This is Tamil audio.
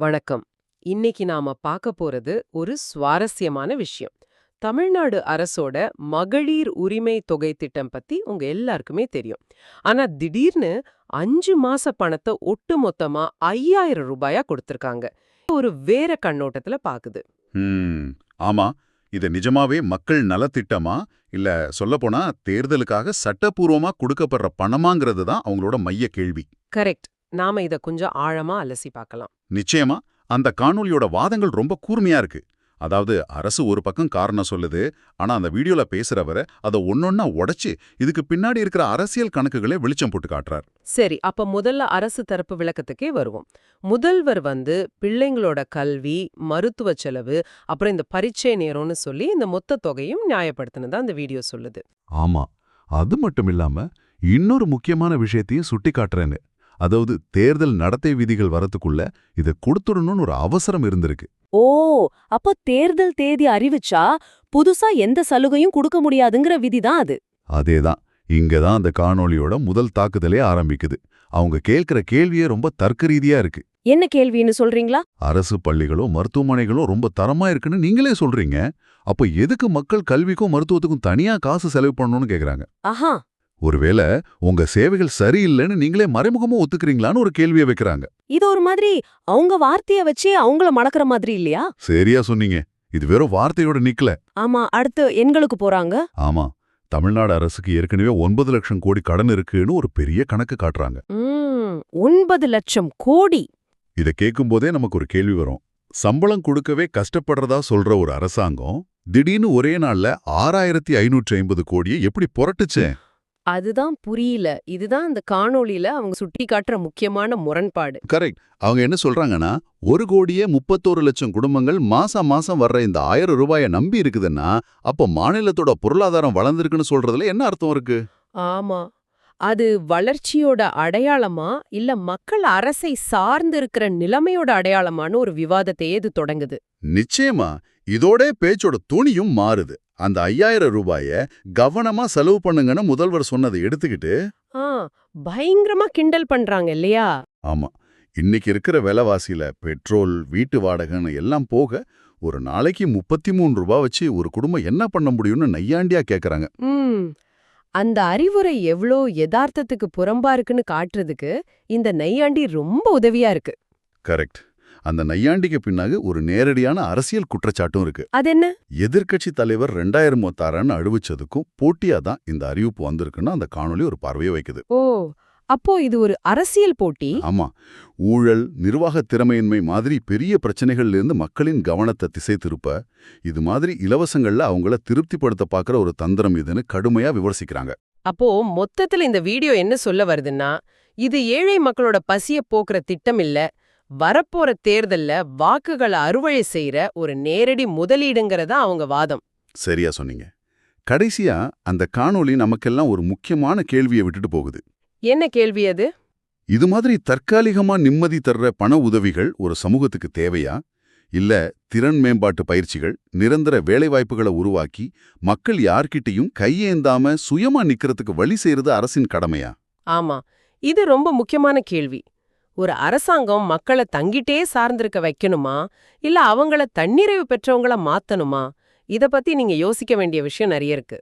வணக்கம். இன்னைக்கு நாம பார்க்க போறது ஒரு சுவாரஸ்யமான விஷயம். தமிழ்நாடு அரசோட மகளிர் உரிமை தொகை திட்டம் பத்தி உங்க எல்லாருக்குமே தெரியும். ஆனா திடீர்னு அஞ்சு மாச பணத்தை ஒட்டு மொத்தமா ஐயாயிரம் ரூபாயா கொடுத்திருக்காங்க. ஒரு வேற கண்ணோட்டத்துல பாக்குது. ஆமா. இது நிஜமாவே மக்கள் நலத்திட்டமா இல்ல சொல்லப்போனா தேர்தலுக்காக சட்டப்பூர்வமா கொடுக்கப்படுற பணமாங்கிறது தான் அவங்களோட மைய கேள்வி. கரெக்ட். நாம இத கொஞ்சம் ஆழமா அலசி பார்க்கலாம் நிச்சயமா. அந்த காணொளியோட வாதங்கள் ரொம்ப கூர்மையா இருக்கு. அதாவது அரசு ஒரு பக்கம் காரணம் சொல்லுது ஆனா அந்த வீடியோல பேசுறவரை அதை ஒன்னொன்னா உடைச்சு இதுக்கு பின்னாடி இருக்கிற அரசியல் கணக்குகளே வெளிச்சம் போட்டு காட்டுறார். சரி அப்ப முதல்ல அரசு தரப்பு விளக்கத்துக்கே வருவோம். முதல்வர் வந்து பிள்ளைங்களோட கல்வி மருத்துவ செலவு அப்புறம் இந்த பரீட்சை நேரம்னு சொல்லி இந்த மொத்த தொகையும் நியாயப்படுத்தினதா இந்த வீடியோ சொல்லுது. ஆமா. அது மட்டும் இல்லாம இன்னொரு முக்கியமான விஷயத்தையும் சுட்டி காட்டுறேன்னு அதாவது தேர்தல் நடத்தை விதிகள் வரதுக்குள்ள இதை கொடுத்துடணும்னு ஒரு அவசரம் இருந்திருக்கு. ஓ அப்போ தேர்தல் தேதி அறிவிச்சா புதுசா எந்த சலுகையும் கொடுக்க முடியாதுங்கிற விதிதான் அது. அதேதான். இங்கதான் அந்த காணொளியோட முதல் தாக்குதலே ஆரம்பிக்குது. அவங்க கேட்கிற கேள்வியே ரொம்ப தர்க்க ரீதியா இருக்கு. என்ன கேள்வின்னு சொல்றீங்களா? அரசு பள்ளிகளும் மருத்துவமனைகளும் ரொம்ப தரமா இருக்குன்னு நீங்களே சொல்றீங்க. அப்போ எதுக்கு மக்கள் கல்விக்கும் மருத்துவத்துக்கும் தனியா காசு செலவு பண்ணணும்னு கேக்குறாங்க? ஆஹா. ஒருவேளை உங்க சேவைகள் சரியில்லைன்னு நீங்களே மறைமுகமா ஒத்துக்கிறீங்களான்னு ஒரு கேள்வியை வைக்கிறாங்க. இது ஒரு மாதிரி அவங்க வார்த்தைய வச்சு அவங்கள மடக்கிற மாதிரி இல்லையா? சரியா சொன்னீங்க. இது வெறும் வார்த்தையோட நிக்கல. ஆமா அடுத்து எண்களுக்கு போறாங்க. ஆமா தமிழ்நாடு அரசுக்கு ஏற்கனவே ஒன்பது லட்சம் கோடி கடன் இருக்குன்னு ஒரு பெரிய கணக்கு காட்டுறாங்க. ஒன்பது லட்சம் கோடி. இத கேட்கும்போதே நமக்கு ஒரு கேள்வி வரும். சம்பளம் கொடுக்கவே கஷ்டப்படுறதா சொல்ற ஒரு அரசாங்கம் திடீர்னு ஒரே நாள்ல ஆறாயிரத்தி ஐநூற்றி ஐம்பது கோடியை எப்படி புரட்டுச்சே? அதுதான் புரியல. இதுதான் இந்த காணொளியில அவங்க சுட்டி காட்டுற முக்கியமான முரண்பாடு. கரெக்ட். அவங்க என்ன சொல்றாங்கன்னா ஒரு கோடியே முப்பத்தோரு லட்சம் குடும்பங்கள் மாசம் மாசம் வர்ற இந்த ஆயிரம் ரூபாயை நம்பி இருக்குதுன்னா அப்போ மாநிலத்தோட பொருளாதாரம் வளர்ந்திருக்குன்னு சொல்றதுல என்ன அர்த்தம் இருக்கு? ஆமா. அது வளர்ச்சியோட அடையாளமா இல்ல மக்கள் அரசை சார்ந்து இருக்கிற நிலைமையோட அடையாளமான்னு ஒரு விவாதத்தையே இது தொடங்குது. நிச்சயமா. இதோட பேச்சோட துணியும் மாறுது. அந்த ஐயாயிரம் ரூபாய கவனமா செலவு பண்ணுங்கன்னு முதல்வர் சொன்னதை எடுத்துக்கிட்டு பயங்கரமா கிண்டல் பண்றாங்க இல்லையா? ஆமா. இன்னைக்கு இருக்கிற விலைவாசியில பெட்ரோல் வீட்டு வாடகைன்னு எல்லாம் போக ஒரு நாளைக்கு முப்பத்தி மூணு ரூபாய் வச்சு ஒரு குடும்பம் என்ன பண்ண முடியும்னு நையாண்டியா கேக்குறாங்க. அந்த அறிவுரை எவ்ளோ யதார்த்தத்துக்கு புறம்பா இருக்குன்னு காட்டுறதுக்கு இந்த நையாண்டி ரொம்ப உதவியா இருக்கு. கரெக்ட். அந்த நையாண்டிக்கு பின்னாக ஒரு நேரடியான அரசியல் குற்றச்சாட்டும் இருக்கு. அது என்ன எதிர்க்கட்சி தலைவர் ரெண்டாயிரம் முத்தாரன்னு அழிவுச்சதுக்கும் போட்டியா தான் இந்த அறிவிப்பு வந்திருக்குன்னு அந்த காணொளி ஒரு பார்வையை வைக்குது. ஓ அப்போ இது ஒரு அரசியல் போட்டி? ஆமா. ஊழல் நிர்வாக திறமையின்மை மாதிரி பெரிய பிரச்சனைகள்ல இருந்து மக்களின் கவனத்தை திசை திருப்ப இது மாதிரி இலவசங்கள்ல அவங்கள திருப்திப்படுத்த பார்க்குற ஒரு தந்திரம் இதுன்னு கடுமையா விமர்சிக்கிறாங்க. அப்போ மொத்தத்துல இந்த வீடியோ என்ன சொல்ல வருதுன்னா இது ஏழை மக்களோட பசிய போக்குற திட்டம் இல்ல வரப்போற தேர்தல்ல வாக்குகளை அறுவடை செய்யற ஒரு நேரடி முதலீடுங்கிறதா அவங்க வாதம். சரியா சொன்னீங்க. கடைசியா அந்த காணொளி நமக்கெல்லாம் ஒரு முக்கியமான கேள்வியை விட்டுட்டு போகுது. என்ன கேள்வி அது? இது மாதிரி தற்காலிகமா நிம்மதி தர்ற பண உதவிகள் ஒரு சமூகத்துக்கு தேவையா? இல்ல திறன் மேம்பாட்டு பயிற்சிகள் நிரந்தர வேலைவாய்ப்புகளை உருவாக்கி மக்கள் யார்கிட்டயும் கையேந்தாம சுயமா நிக்கிறதுக்கு வழி செய்யறது அரசின் கடமையா? ஆமா. இது ரொம்ப முக்கியமான கேள்வி. ஒரு அரசாங்கம் மக்களை தங்கிட்டே சார்ந்திருக்க வைக்கணுமா? இல்ல அவங்கள தன்னிறைவு பெற்றவங்கள மாத்தணுமா? இத பத்தி நீங்க யோசிக்க வேண்டிய விஷயம் நிறைய இருக்கு.